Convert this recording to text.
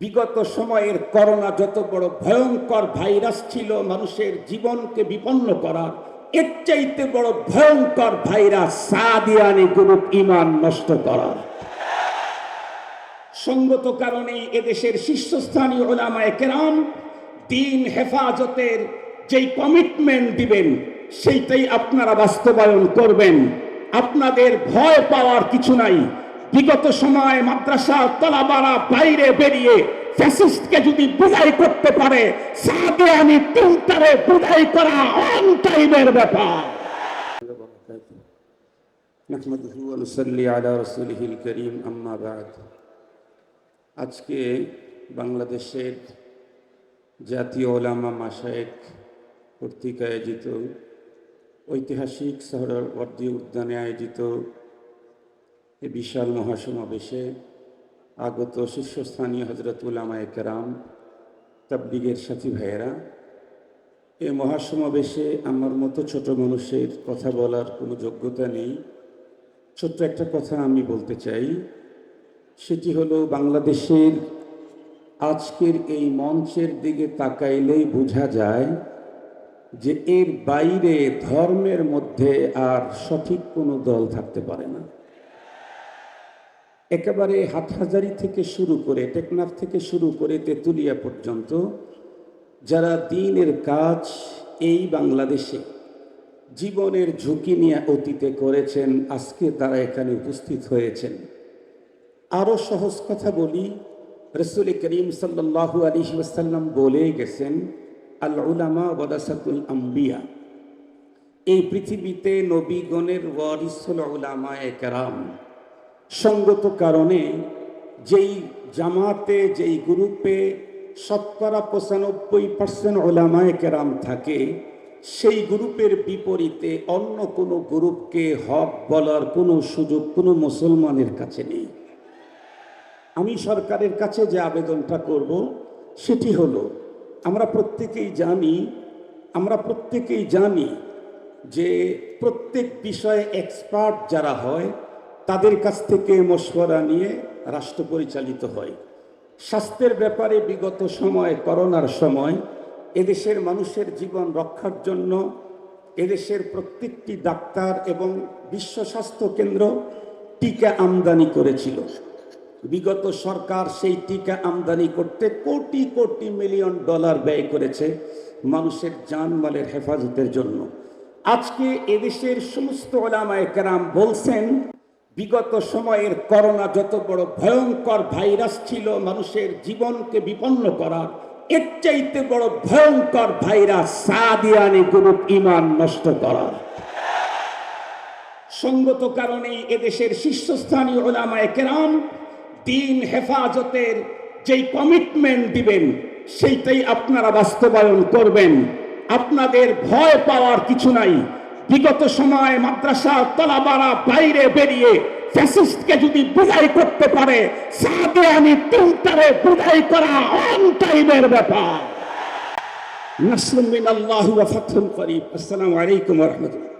বিগত সময়ের করোনা যত বড় ভয়ঙ্কর ভাইরাস ছিল মানুষের জীবনকে বিপন্ন করার, এর চাইতে বড় ভয়ঙ্কর ভাইরাস সাদিয়ানি গ্রুপ ইমান নষ্ট করার। সঙ্গত কারণেই এদেশের শীর্ষস্থানীয় ওলামায়ে কেরাম দিন হেফাজতের যেই কমিটমেন্ট দিবেন, সেইটাই আপনারা বাস্তবায়ন করবেন। আপনাদের ভয় পাওয়ার কিছু নাই। বিগত সময় মাদ্রাসা তলাবারা বাইরে বেরিয়ে ফ্যাসিস্টকে যদি বুঝাই করতে পারে সাদে আমি তিনটারে বুঝাই করা অন টাইমের ব্যাপার نحمده ونصلي على رسوله الكريم أما بعد আজকে বাংলাদেশের জাতীয় ওলামা মাসায়েক কর্তৃক আয়োজিত ঐতিহাসিক সহরবর্দী উদ্যানে আয়োজিত এ বিশাল মহাসমাবেশে আগত শীর্ষস্থানীয় হজরত উলামায়ে কেরাম, তাবলিগের সাথী ভাইয়েরা এ মহাসমাবেশে আমার মতো ছোট মানুষের কথা বলার কোনো যোগ্যতা নেই। ছোট্ট একটা কথা আমি বলতে চাই, সেটি হলো বাংলাদেশের আজকের এই মঞ্চের দিকে তাকাইলেই বোঝা যায় যে এর বাইরে ধর্মের মধ্যে আর সঠিক কোনো দল থাকতে পারে না। একেবারে হাটহাজারি থেকে শুরু করে, টেকনাফ থেকে শুরু করে তেঁতুলিয়া পর্যন্ত যারা দিনের কাজ এই বাংলাদেশে জীবনের ঝুঁকি নিয়ে অতীতে করেছেন, আজকে তারা এখানে উপস্থিত হয়েছেন। আরও সহজ কথা বলি, রসুল করিম সাল্লাহু আলী ওয়াসাল্লাম বলে গেছেন, আল উলামা ওয়াদাসাতুল আম্বিয়া। এই পৃথিবীতে নবীগণের ওয়ারিস হল উলামা একরাম সঙ্গত কারণে যেই জামাতে, যেই গ্রুপে শতকরা পঁচানব্বই পার্সেন্ট ওলামায় কেরাম থাকে, সেই গ্রুপের বিপরীতে অন্য কোনো গ্রুপকে হক বলার কোনো সুযোগ কোনো মুসলমানের কাছে নেই। আমি সরকারের কাছে যে আবেদনটা করব, সেটি হলো, আমরা প্রত্যেকেই জানি, আমরা প্রত্যেকেই জানি যে প্রত্যেক বিষয়ে এক্সপার্ট যারা হয় তাদের কাছ থেকে মশওয়ারা নিয়ে রাষ্ট্র পরিচালিত হয়। স্বাস্থ্যের ব্যাপারে বিগত সময়, করোনার সময়, এদেশের মানুষের জীবন রক্ষার জন্য এদেশের প্রত্যেকটি ডাক্তার এবং বিশ্ব স্বাস্থ্য কেন্দ্র টিকা আমদানি করেছিল। বিগত সরকার সেই টিকা আমদানি করতে কোটি কোটি মিলিয়ন ডলার ব্যয় করেছে মানুষের জানমালের হেফাজতের জন্য। আজকে এদেশের সমস্ত ওলামায় কেরাম বলছেন বিগত সময়ের করোনা যত বড় ভয়ঙ্কর ভাইরাস ছিল মানুষের জীবনকে বিপন্ন করার, এর চাইতে বড় ভয়ঙ্কর ভাইরাস সাদিয়ানি গ্রুপ ইমান নষ্ট করার। সঙ্গত কারণেই এদেশের শীর্ষস্থানীয় ওলামায় কেরাম দিন হেফাজতের যেই কমিটমেন্ট দিবেন, সেইটাই আপনারা বাস্তবায়ন করবেন। আপনাদের ভয় পাওয়ার কিছু নাই। বিগত সময় মাদ্রাসা তলাবারা বাইরে বেরিয়ে ফ্যাসিস্টকে যদি বুঝাই করতে পারে, সাদে আমি তিনটারে বুঝাই করা অন টাইমের ব্যাপার। নাসরুম মিনাল্লাহি ওয়া ফাতহুন করিব আসসালামু আলাইকুম ওয়া রাহমাতুল্লাহ।